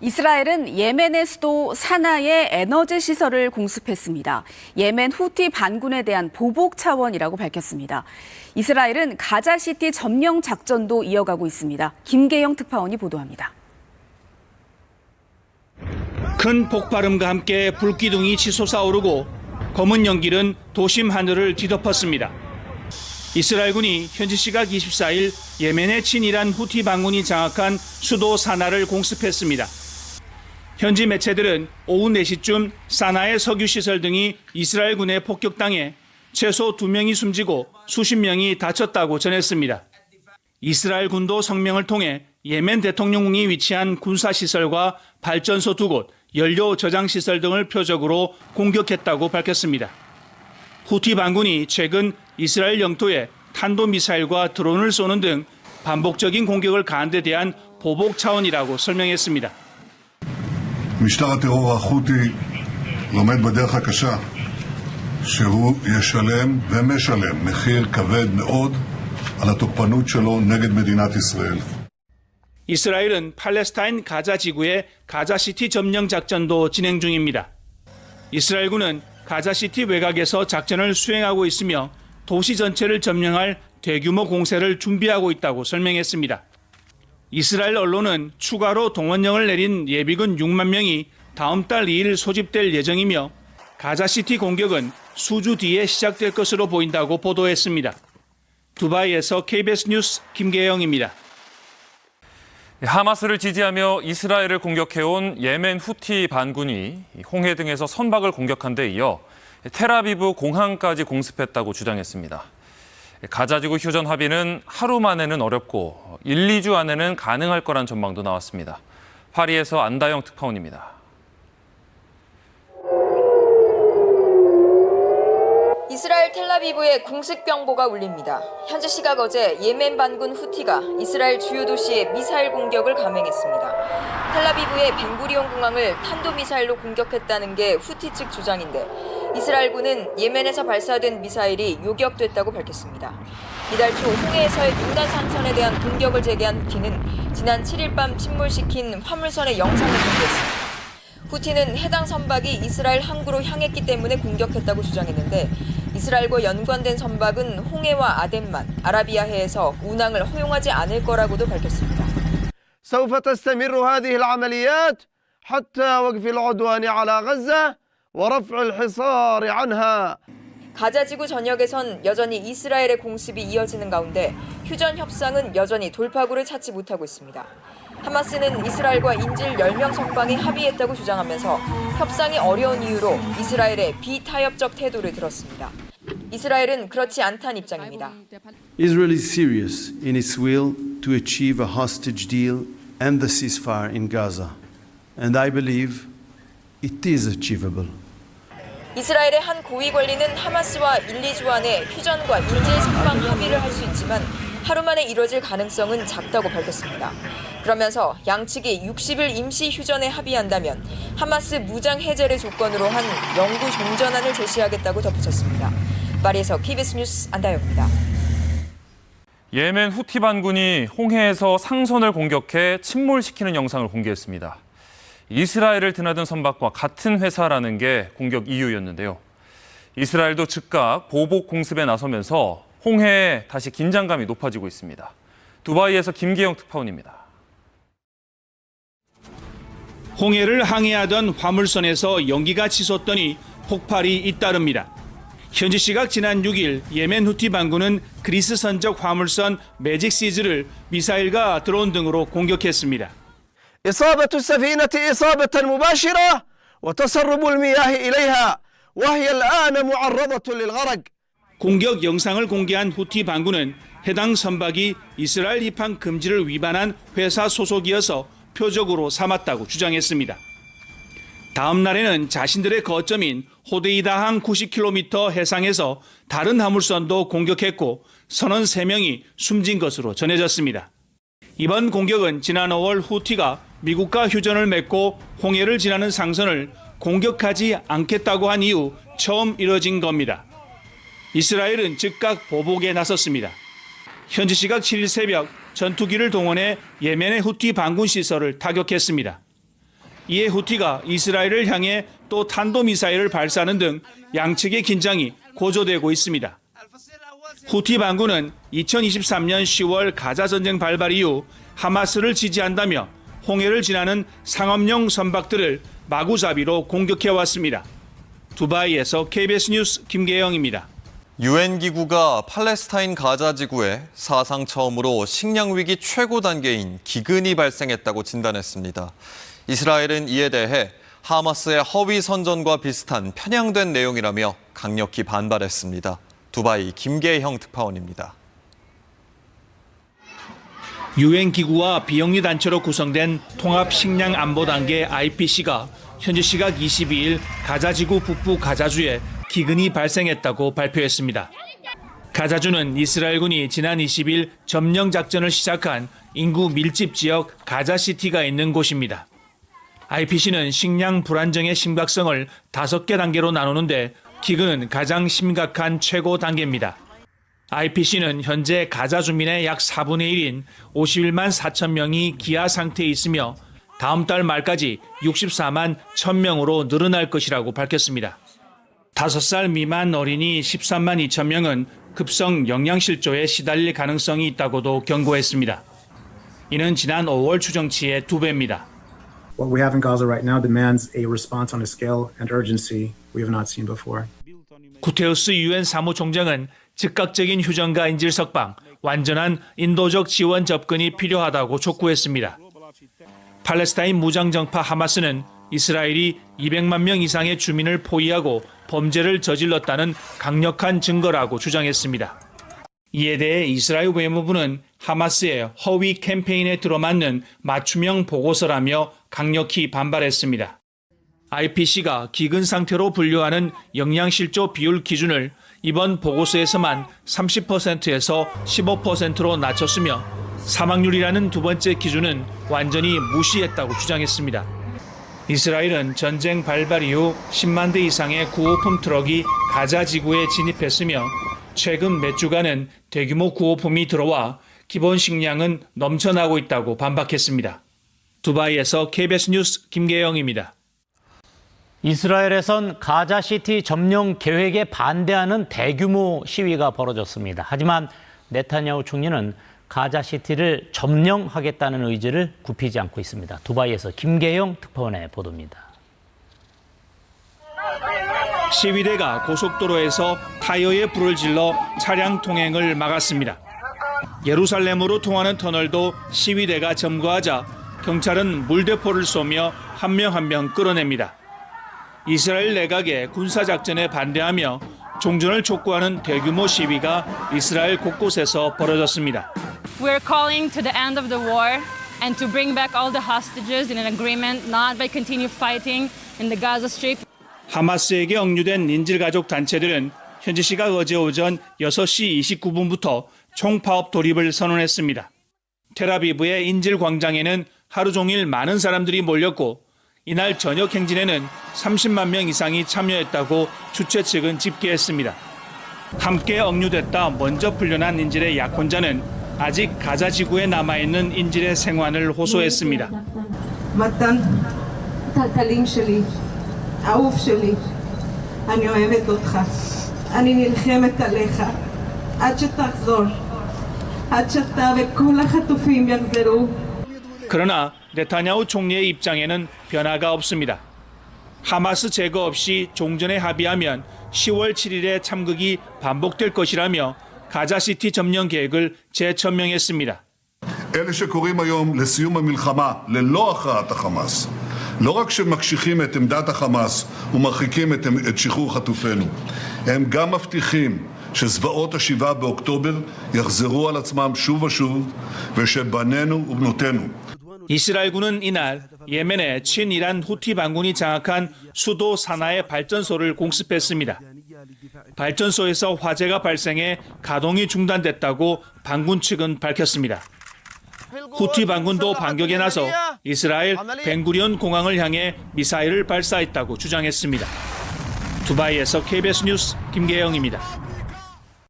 이스라엘은 예멘의 수도 사나의 에너지 시설을 공습했습니다. 예멘 후티 반군에 대한 보복 차원이라고 밝혔습니다. 이스라엘은 가자시티 점령 작전도 이어가고 있습니다. 김계영 특파원이 보도합니다. 큰 폭발음과 함께 불기둥이 치솟아 오르고 검은 연기는 도심 하늘을 뒤덮었습니다. 이스라엘군이 현지 시각 24일 예멘의 친이란 후티 반군이 장악한 수도 사나를 공습했습니다. 현지 매체들은 오후 4시쯤 사나의 석유 시설 등이 이스라엘군에 폭격당해 최소 2명이 숨지고 수십 명이 다쳤다고 전했습니다. 이스라엘 군도 성명을 통해 예멘 대통령궁이 위치한 군사시설과 발전소 두 곳, 연료 저장 시설 등을 표적으로 공격했다고 밝혔습니다. 후티 반군이 최근 이스라엘 영토에 탄도미사일과 드론을 쏘는 등 반복적인 공격을 가한 데 대한 보복 차원이라고 설명했습니다. משטר הטרור החות'י לומד בדרך הקשה שהוא ישלם ומשלם מחיר כבד מאוד על התוקפנות שלו נגד מדינת ישראל. 이스라엘은 팔레스타인 가자 지구의 가자시티 점령 작전도 진행 중입니다. 이스라엘군은 가자시티 외곽에서 작전을 수행하고 있으며 도시 전체를 점령할 대규모 공세를 준비하고 있다고 설명했습니다. 이스라엘 언론은 추가로 동원령을 내린 예비군 6만 명이 다음 달 2일 소집될 예정이며 가자시티 공격은 수주 뒤에 시작될 것으로 보인다고 보도했습니다. 두바이에서 KBS 뉴스 김계영입니다. 하마스를 지지하며 이스라엘을 공격해온 예멘 후티 반군이 홍해 등에서 선박을 공격한 데 이어 테라비브 공항까지 공습했다고 주장했습니다. 가자지구 휴전 합의는 하루 만에는 어렵고 1, 2주 안에는 가능할 거란 전망도 나왔습니다. 파리에서 안다영 특파원입니다. 이스라엘 텔라비브에 공습 경보가 울립니다. 현지 시각 어제 예멘 반군 후티가 이스라엘 주요 도시에 미사일 공격을 감행했습니다. 텔라비브의 벤구리온 공항을 탄도미사일로 공격했다는 게 후티 측 주장인데 이스라엘군은 예멘에서 발사된 미사일이 요격됐다고 밝혔습니다. 이달 초 홍해에서의 윤단 상선에 대한 공격을 재개한 후티는 지난 7일 밤 침몰시킨 화물선의 영상을 공개했습니다. 후티는 해당 선박이 이스라엘 항구로 향했기 때문에 공격했다고 주장했는데 이스라엘과 연관된 선박은 홍해와 아덴만, 아라비아해에서 운항을 허용하지 않을 거라고도 밝혔습니다. سوف تستمر هذه العمليات حتى وقف العدوان على غزة ورفع الحصار عنها 가자지구 전역에선 여전히 이스라엘의 공습이 이어지는 가운데 휴전 협상은 여전히 돌파구를 찾지 못하고 있습니다. 하마스는 이스라엘과 인질 10명 선방에 합의했다고 주장하면서 협상이 어려운 이유로 이스라엘의 비타협적 태도를 들었습니다. 이스라엘은 그렇지 않다는 입장입니다. Israel is serious in its will to achieve a hostage deal and the ceasefire in Gaza. And I believe it is achievable. 이스라엘의 한 고위 관리는 하마스와 1, 2주 안에 휴전과 인질 석방 합의를 할 수 있지만 하루 만에 이뤄질 가능성은 작다고 밝혔습니다. 그러면서 양측이 60일 임시 휴전에 합의한다면 하마스 무장 해제를 조건으로 한 영구 종전안을 제시하겠다고 덧붙였습니다. 파리에서 KBS 뉴스 안다영입니다. 예멘 후티 반군이 홍해에서 상선을 공격해 침몰시키는 영상을 공개했습니다. 이스라엘을 드나든 선박과 같은 회사라는 게 공격 이유였는데요. 이스라엘도 즉각 보복 공습에 나서면서 홍해에 다시 긴장감이 높아지고 있습니다. 두바이에서 김기영 특파원입니다. 홍해를 항해하던 화물선에서 연기가 치솟더니 폭발이 잇따릅니다. 현지 시각 지난 6일 예멘 후티 반군은 그리스 선적 화물선 매직 시즈를 미사일과 드론 등으로 공격했습니다. إصابة السفينة إصابة مباشرة وتسرب المياه إليها وهي الآن معرضة للغرق 공격 영상을 공개한 후티 반군은 해당 선박이 이스라엘 입항 금지를 위반한 회사 소속이어서 표적으로 삼았다고 주장했습니다. 다음 날에는 자신들의 거점인 호데이다항 90km 해상에서 다른 화물선도 공격했고 선원 3명이 숨진 것으로 전해졌습니다. 이번 공격은 지난 5월 후티가 미국과 휴전을 맺고 홍해를 지나는 상선을 공격하지 않겠다고 한 이후 처음 이뤄진 겁니다. 이스라엘은 즉각 보복에 나섰습니다. 현지 시각 7일 새벽 전투기를 동원해 예멘의 후티 반군 시설을 타격했습니다. 이에 후티가 이스라엘을 향해 또 탄도미사일을 발사하는 등 양측의 긴장이 고조되고 있습니다. 후티 반군은 2023년 10월 가자 전쟁 발발 이후 하마스를 지지한다며 홍해를 지나는 상업용 선박들을 마구잡이로 공격해 왔습니다. 두바이에서 KBS 뉴스 김계영입니다. 유엔 기구가 팔레스타인 가자 지구에 사상 처음으로 식량 위기 최고 단계인 기근이 발생했다고 진단했습니다. 이스라엘은 이에 대해 하마스의 허위 선전과 비슷한 편향된 내용이라며 강력히 반발했습니다. 두바이 김계형 특파원입니다. 유엔 기구와 비영리 단체로 구성된 통합 식량 안보 단계 IPC가 현지 시각 22일 가자지구 북부 가자주에 기근이 발생했다고 발표했습니다. 가자주는 이스라엘군이 지난 20일 점령 작전을 시작한 인구 밀집 지역 가자시티가 있는 곳입니다. IPC는 식량 불안정의 심각성을 다섯 개 단계로 나누는데 기근은 가장 심각한 최고 단계입니다. IPC는 현재 가자 주민의 약 4분의 1인 51만 4천 명이 기아 상태에 있으며 다음 달 말까지 64만 1천 명으로 늘어날 것이라고 밝혔습니다. 5살 미만 어린이 13만 2천 명은 급성 영양실조에 시달릴 가능성이 있다고도 경고했습니다. 이는 지난 5월 추정치의 두 배입니다. What we have in Gaza right now demands a response on a scale and urgency we have not seen before. 구테우스 유엔 사무총장은 즉각적인 휴전과 인질 석방, 완전한 인도적 지원 접근이 필요하다고 촉구했습니다. 팔레스타인 무장정파 하마스는 이스라엘이 200만 명 이상의 주민을 포위하고 범죄를 저질렀다는 강력한 증거라고 주장했습니다. 이에 대해 이스라엘 외무부는 하마스의 허위 캠페인에 들어맞는 맞춤형 보고서라며 강력히 반발했습니다. IPC가 기근 상태로 분류하는 영양실조 비율 기준을 이번 보고서에서만 30%에서 15%로 낮췄으며 사망률이라는 두 번째 기준은 완전히 무시했다고 주장했습니다. 이스라엘은 전쟁 발발 이후 10만 대 이상의 구호품 트럭이 가자 지구에 진입했으며 최근 몇 주간은 대규모 구호품이 들어와 기본 식량은 넘쳐나고 있다고 반박했습니다. 두바이에서 KBS 뉴스 김계영입니다. 이스라엘에선 가자시티 점령 계획에 반대하는 대규모 시위가 벌어졌습니다. 하지만 네타냐후 총리는 가자시티를 점령하겠다는 의지를 굽히지 않고 있습니다. 두바이에서 김계영 특파원의 보도입니다. 시위대가 고속도로에서 타이어에 불을 질러 차량 통행을 막았습니다. 예루살렘으로 통하는 터널도 시위대가 점거하자 경찰은 물대포를 쏘며 한 명 한 명 끌어냅니다. 이스라엘 내각의 군사작전에 반대하며 종전을 촉구하는 대규모 시위가 이스라엘 곳곳에서 벌어졌습니다. We're calling to the end of the war and to bring back all the hostages in an agreement, not by continue fighting in the Gaza Strip. 하마스에게 억류된 인질 가족 단체들은 현지 시각 어제 오전 6시 29분부터 총파업 돌입을 선언했습니다. 테라비브의 인질 광장에는 하루 종일 많은 사람들이 몰렸고 이날 저녁 행진에는 30만 명 이상이 참여했다고 주최 측은 집계했습니다. 함께 억류됐다 먼저 풀려난 인질의 약혼자는 아직 가자 지구에 남아있는 인질의 생환을 호소했습니다. מתן, טלטלים שלי, אהוב שלי, אני אוהבת אותך, אני נלחמת עליך, עד שתחזור, עד שאתה וכל החטופים יחזרו. 그러나 네타냐후 총리의 입장에는 변화가 없습니다. 하마스 제거 없이 종전에 합의하면 10월 7일에 참극이 반복될 것이라며 가자시티 점령 계획을 재천명했습니다. אלה שקוראים היום לסיום המלחמה ללא הכרעת החמאס, לא רק שמקשיחים את עמדת החמאס ומרחיקים את, את שחרור חטופינו, הם גם מבטיחים שזוועות השבעה באוקטובר יחזרו על עצמם שוב ושוב, ושבנינו ובנותינו 이스라엘군은 이날 예멘의 친이란 후티 반군이 장악한 수도 사나의 발전소를 공습했습니다. 발전소에서 화재가 발생해 가동이 중단됐다고 반군 측은 밝혔습니다. 후티 반군도 반격에 나서 이스라엘 벤구리온 공항을 향해 미사일을 발사했다고 주장했습니다. 두바이에서 KBS 뉴스 김계영입니다.